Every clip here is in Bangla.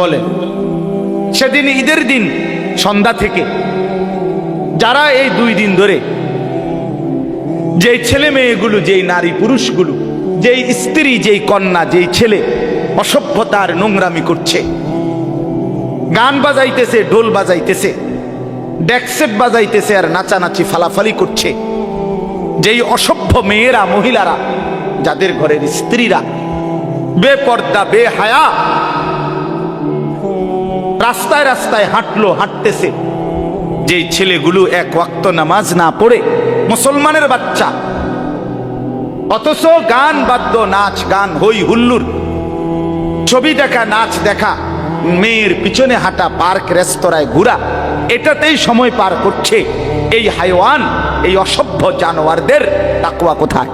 বলে, সেদিন ঈদের দিন, সন্ধ্যা থেকে, যারা এই দুই দিন ধরে, যেই ছেলে মেয়েগুলো, যেই নারী পুরুষগুলো, যেই স্ত্রী, যেই কন্যা, যেই ছেলে, অসভ্যতার নোংরামি করছে, গান বাজাইতেছে, ঢোল বাজাইতেছে ডেকসেট বাজাইতেছে আর নাচানাচি ফালাফালি করছে, যেই অসভ্য মেয়েরা, মহিলারা, যাদের ঘরের স্ত্রীরা, বেপর্দা, বেহায়া রাস্তায় রাস্তায় হাঁটলো, হাঁটতেছে। যে ছেলেগুলো এক ওয়াক্ত নামাজ না পড়ে, মুসলমানের বাচ্চা। অথচ গান বাদ্য, নাচ, গান, হই হুল্লুর। ছবি দেখা, নাচ দেখা, মেয়ের পিছনে হাঁটা, পার্ক, রেস্তোরাঁয় ঘোরা, এটাতেই সময় পার করছে। এই হাইওয়ান, এই অসভ্য জানোয়ারদের তাকুয়া কোথায়?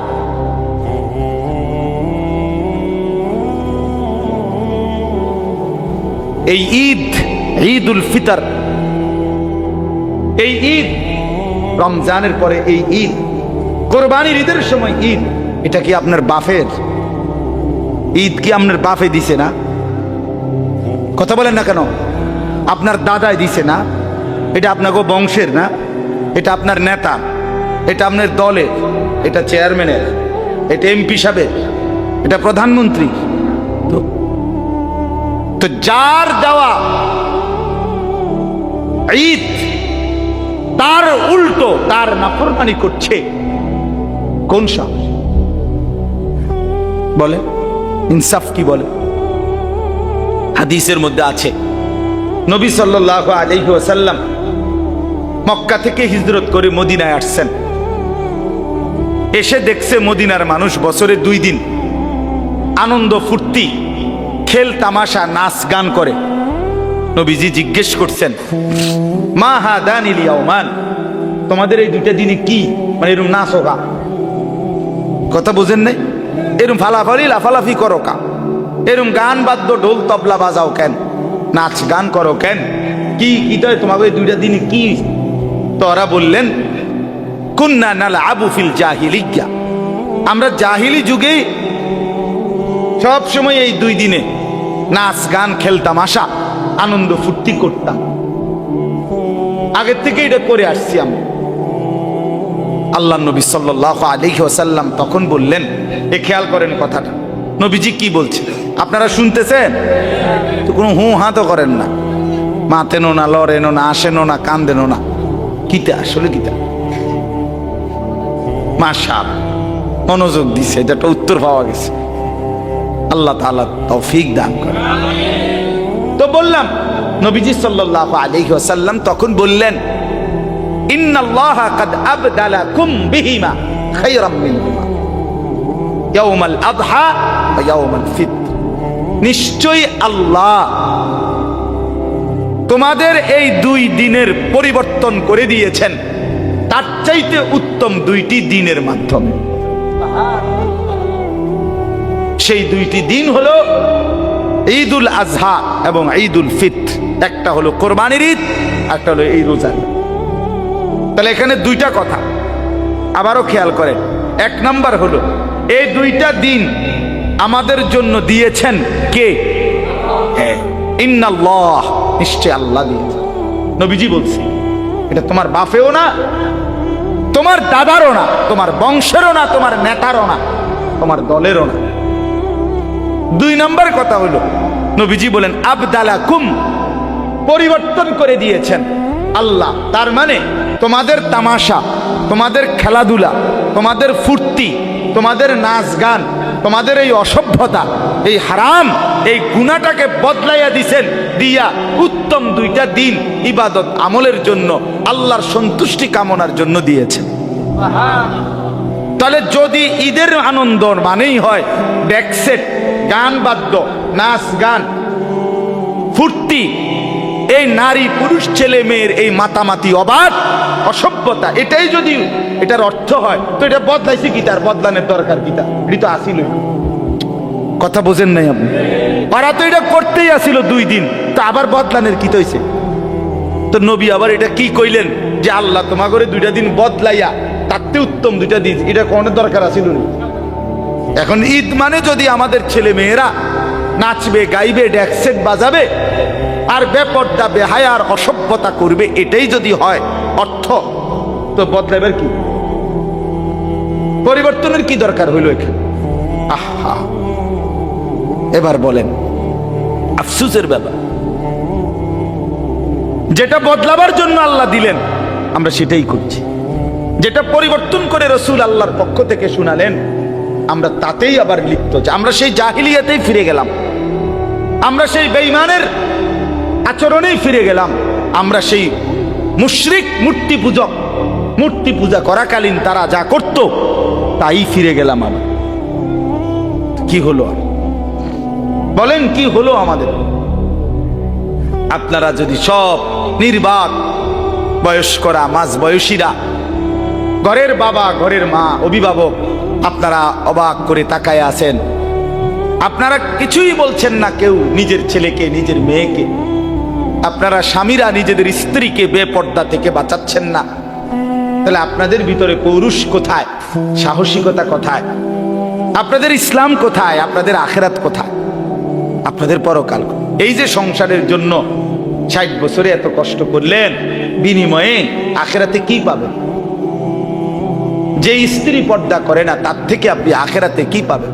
এই ঈদ ঈদ উল ফিতর। এই ঈদ, রমজানের পরে এই ঈদ, কোরবানির ঈদের সময় ঈদ, এটা কি আপনার বাফের ঈদ কি আপনার বাফে দিছে না? কথা বলেন না কেন? আপনার দাদায় দিছে না? এটা আপনাকে বংশের না? এটা আপনার নেতা? এটা আপনার দলের? এটা চেয়ারম্যানের? এটা এমপি সাহেবের? এটা প্রধানমন্ত্রী তো তো যার দেওয়া ঈদ, তার উল্টো, তার নাফরমানি করছে কোন সাহস বলে, ইনসাফ কি বলে? হাদিসের মধ্যে আছে, নবী আলাইহি ওয়াসাল্লাম মক্কা থেকে হিজরত করে মদিনায় আসছেন। এসে দেখছে মদিনার মানুষ বছরে দুই দিন আনন্দ ফুর্তি খেল, তামাশা, নাচ, গান করে। নবীজি জিজ্ঞেস করছেন, মা হা দান ইলিয়াওমান তোমাদের এই দুইটা দিনে কি? মানে এরকম নাচ হোকা কথা বুঝেন নাই? এরম ফালাফালি, লাফালাফি করো কা। এরম গান বাদ্য, ঢোল, তবলা বাজাও কেন? নাচ, গান করো কেন? কি কি তো তোমাকে এই দুইটা দিনে কি? তোরা বললেন, কুন্না নাল আবু ফিল জাহিলিয়া। আমরা জাহিলি যুগে সব সময় এই দুই দিনে নাচ, গান খেলতাম, আশা, আনন্দ ফুর্তি করতাম। আগের থেকে এটা করে আসছি আমি। আল্লাহ নবী সাল্লাহ আলিহি ওসাল্লাম তখন বললেন, এ খেয়াল করেন কথাটা। নবীজি কি বলছে আপনারা শুনতেছেন? তো কোনো হু হা তো করেন না। মাতেনো না, লড়েনো না, আসেনো না, কান্দেনো না। কিতা আসলে কিতা মাশাল মনোযোগ দিছে এটা একটা উত্তর পাওয়া গেছে। আল্লাহ তাআলা তৌফিক দান করে। তো বললাম, নবীজি সাল্লাল্লাহু আলাইহি ওয়াসাল্লাম তখন বললেন, ইন্নাল্লাহা আল্লাহ তোমাদের এই দুই দিনের পরিবর্তন করে দিয়েছেন, তার চাইতে উত্তম দুইটি দিনের মাধ্যমে। সেই দুইটি দিন হলো ঈদ উল আজহা এবং ঈদ উল ফিত একটা হলো কোরবানির ঈদ একটা হলো এই রোজার তাহলে এখানে দুইটা কথা। আবারও খেয়াল করেন এক নাম্বার হলো এই দুইটা দিন আমাদের জন্য দিয়েছেন কে? হ্যাঁ। ইন্নাল্লাহ নিশ্চয় আল্লাহ দিয়েছে নবীজি বলছে এটা তোমার বাপেও না তোমার দাদারও না তোমার বংশেরও না তোমার নেতারও না তোমার দলেরও না। দুই নম্বর কথা হলো, নবীজি বলেন আবদালা কুম পরিবর্তন করে দিয়েছেন আল্লাহ। তার মানে তোমাদের তামাশা, তোমাদের খেলাধুলা, তোমাদের ফুর্তি, তোমাদের নাচ গান, তোমাদের এই অসভ্যতা, এই হারাম, এই গুণাটাকে বদলাইয়া দিছেন, দিয়া উত্তম দুইটা দিন ইবাদত আমলের জন্য, আল্লাহর সন্তুষ্টি কামনার জন্য দিয়েছেন। তাহলে যদি ঈদের আনন্দ মানেই হয় ডেকসেট গান বাদ্য, নাচ গান। ফুর্তি। এই নারী পুরুষ ছেলে মেয়ের এই মাতামাতি অবাধ, অসভ্যতা, এটাই যদি এটার অর্থ হয়, তো এটা বদলাইছে কি তার? বদলানোর দরকার কি তার? এটি তো আসিল কথা বোঝেন নাই আপনি? ওরা তো এটা করতেই আসিল দুই দিন, তো আবার বদলানের কি তৈছে তো নবী আবার এটা কি কইলেন? যে আল্লাহ তোমা করে দুইটা দিন বদলাইয়া তাতে উত্তম দুইটা দিন, এটা কোনো দরকার আছিল না। এখন ঈদ মানে যদি আমাদের ছেলে মেয়েরা নাচবে, গাইবে ড্যাকসেট বাজাবে আর বেপর্দা বেহায়ার অসভ্যতা করবে, এটাই যদি হয় অর্থ, তো বদলাবের কি? পরিবর্তনের কি দরকার হইল এখানে? আহা। এবার বলেন, আফসুসের ব্যাপার। যেটা বদলাবার জন্য আল্লাহ দিলেন, আমরা সেটাই করছি। যেটা পরিবর্তন করে রসুল আল্লাহর পক্ষ থেকে শুনালেন আমরা তাতেই আবার লিপ্ত আমরা সেই জাহিলিয়াতেই ফিরে গেলাম। আমরা সেই বেইমানের আচরণেই ফিরে গেলাম। আমরা সেই মুশরিক মূর্তি পূজক মূর্তি পূজা করাকালীন তারা যা করত, তাই ফিরে গেলাম আবার কি হলো? বলেন কি হলো আমাদের? আপনারা যদি সব নির্বাক বয়স্করা মাঝ বয়সীরা ঘরের বাবা, ঘরের মা, অভিভাবক আপনারা অবাক করে তাকায় আছেন। আপনারা কিছুই বলছেন না কেউ নিজের ছেলেকে, নিজের মেয়েকে। আপনারা স্বামীরা নিজেদের স্ত্রীকে বেপর্দা থেকে বাঁচাচ্ছেন না। তাহলে আপনাদের ভিতরে পৌরুষ কোথায়? সাহসিকতা কোথায়? আপনাদের ইসলাম কোথায়? আপনাদের আখেরাত কোথায়? আপনাদের পরকাল এই যে সংসারের জন্য ষাট বছরে এত কষ্ট করলেন, বিনিময়ে আখেরাতে কি পাবেন? যে স্ত্রী পর্দা করে না তার থেকে আপনি আখেরাতে কি পাবেন?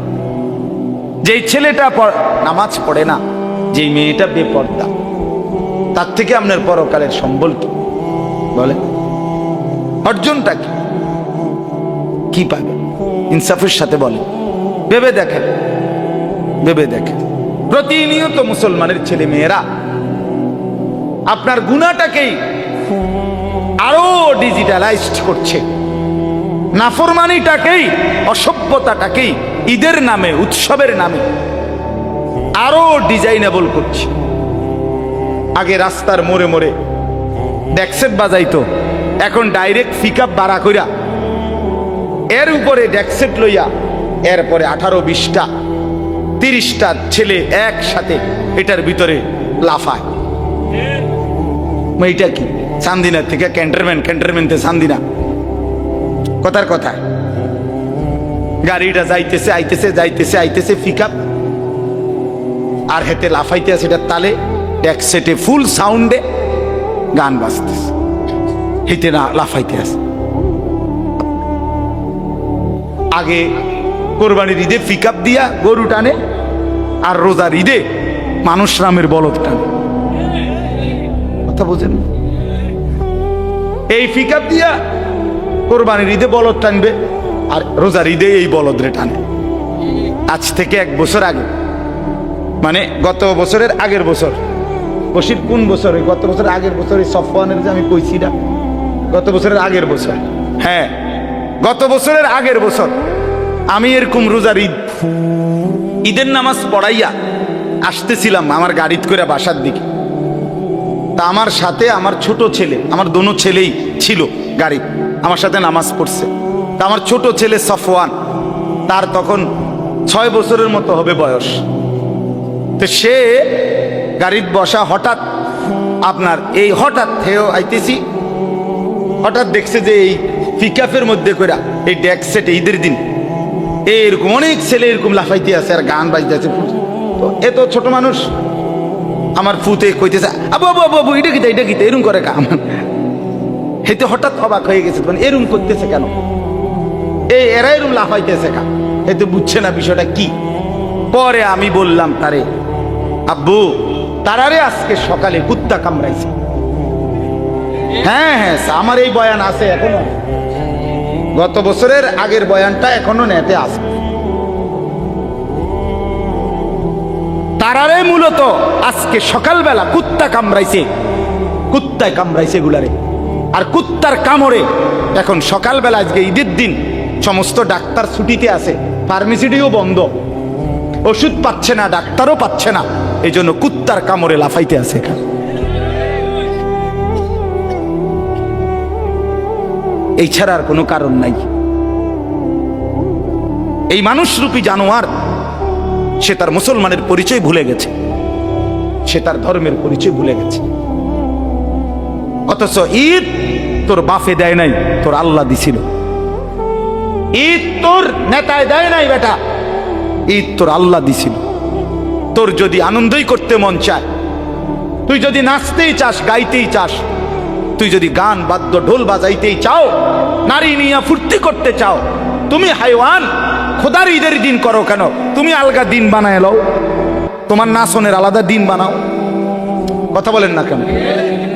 যেই ছেলেটা নামাজ পড়ে না যেই মেয়েটা বেপর্দা তার থেকে আপনার পরকালের সম্বল কি? বলে অর্জনটা কি? কি পাবে ইনসাফের সাথে বলে ভেবে দেখেন। ভেবে দেখেন। প্রতিনিয়ত মুসলমানের ছেলে মেয়েরা আপনার গুণাটাকেই আরও ডিজিটালাইজড করছে। নাফরমানিটাকেই, অসভ্যতাটাকেই, ঈদের নামে, উৎসবের নামে আরও ডিজাইনেবল করছে। আগে রাস্তার মোড়ে মোড়ে ড্যাক্সেট বাজাইতো, এখন ডাইরেক্ট পিক আপ বাড়া কইরা, এর উপরে ড্যাক্সেট লইয়া, এরপরে আঠারো বিশটা, তিরিশটা ছেলে একসাথে এটার ভিতরে লাফায়। এইটা কি? চান্দিনা থেকে ক্যান্টারম্যান ক্যান্টারম্যানতে চান্দিনা। কথার কথা। গাড়িটা যাইতেছে, আইতেছে যাইতেছে, আইতেছে পিক আর হেতে লাফাইতে আছে এটা তালে, এক সেটে ফুল সাউন্ডে গান বাজতেছে। হেতে না লাফাইতে আছে। আগে কোরবানির ঈদে পিক দিয়া গরু টানে, আর রোজার ঈদে মানুষ রামের বলদ টানে। কথা বোঝেন? এই পিক দিয়া কোরবানির ঈদে বলদ টানবে, আর রোজার ঈদে এই বলদ রে টানে। আজ থেকে এক বছর আগে মানে গত বছরের আগের বছর। বসির কোন বছরে? গত বছরের আগের বছরে সফওয়ানের যে আমি কইছি না, গত বছরের আগের বছর। হ্যাঁ গত বছরের আগের বছর। আমি এরকম রোজার ঈদ, ঈদের নামাজ পড়াইয়া আসতেছিলাম আমার গাড়িত করে বাসার দিকে। তা আমার সাথে আমার ছোট ছেলে, আমার দোনো ছেলেই ছিল গাড়ি আমার সাথে নামাজ পড়ছে। তা আমার ছোট ছেলে সফওয়ান, তার তখন ছয় বছরের মতো হবে বয়স। তো সে গাড়ির বসা হঠাৎ আপনার এই হঠাৎ হেও আইতেছি, হঠাৎ দেখছে যে এই পিকআপের মধ্যে করে এই ডেক সেট ঈদের দিন। এরকম অনেক ছেলে এরকম লাফাইতে আছে আর গান বাজতে আছে। তো এত ছোট মানুষ, আমার ফুতে কইতেছে, আবু আবু আবু এটা কিতা এটা কিতা এরকম করে কাম। হেতে হঠাৎ অবাক হয়ে গেছে মানে এরকম করতেছে কেন? এই এরা এরকম লাফাইতেছে কা হেতে বুঝছে না বিষয়টা কি? পরে আমি বললাম, তারে, আব্বু, তারারে আজকে সকালে কুত্তা কামড়াইছে। হ্যাঁ হ্যাঁ আমার এই বয়ান আছে এখনও। গত বছরের আগের বয়ানটা এখনও নেতে আছে। তারারে মূলত আজকে সকালবেলা কুত্তা কামড়াইছে। কুত্তায় কামড়াইছে গুলারে আর কুত্তার কামড়ে। এখন সকালবেলা আজকে ঈদের দিন, সমস্ত ডাক্তার ছুটিতে আছে, ফার্মেসিটিও বন্ধ। ওষুধ পাচ্ছে না, ডাক্তারও পাচ্ছে না। এই জন্য কুত্তার কামড়ে লাফাইতে আছে এখানে। ছাড়া আর কোনো কারণ নাই। এই মানুষরূপী জানোয়ার, সে তার মুসলমানের পরিচয় ভুলে গেছে। সে তার ধর্মের পরিচয় ভুলে গেছে। অথচ ঈদ তোর বাফে দেয় নাই, তোর আল্লাহ দিছিল। ঈদ তোর নেতায় দেয় নাই বেটা। ঈদ তোর আল্লাহ দিছিল। তোর যদি আনন্দই করতে মন চায়, তুই যদি নাচতেই চাস, গাইতেই চাস, তুই যদি গান, বাদ্য, ঢোল বাজাইতেই চাও, নারী নিয়ে ফুর্তি করতে চাও, তুমি হাইওয়ান, খোদার ঈদের দিন করো কেন? তুমি আলগা দিন বানায় লও। তোমার নাচনের আলাদা দিন বানাও। কথা বলেন না কেন?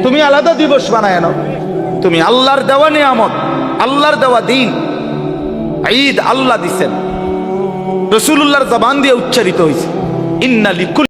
তুমি আলাদা দিবস বানায় নাও। তুমি আল্লাহর দেওয়া নিয়ামত, আল্লাহর দেওয়া দিন। ঈদ আল্লাহ দিছেন। রসুল্লাহর জবান দিয়ে উচ্চারিত হয়েছে ইন্না লিকুল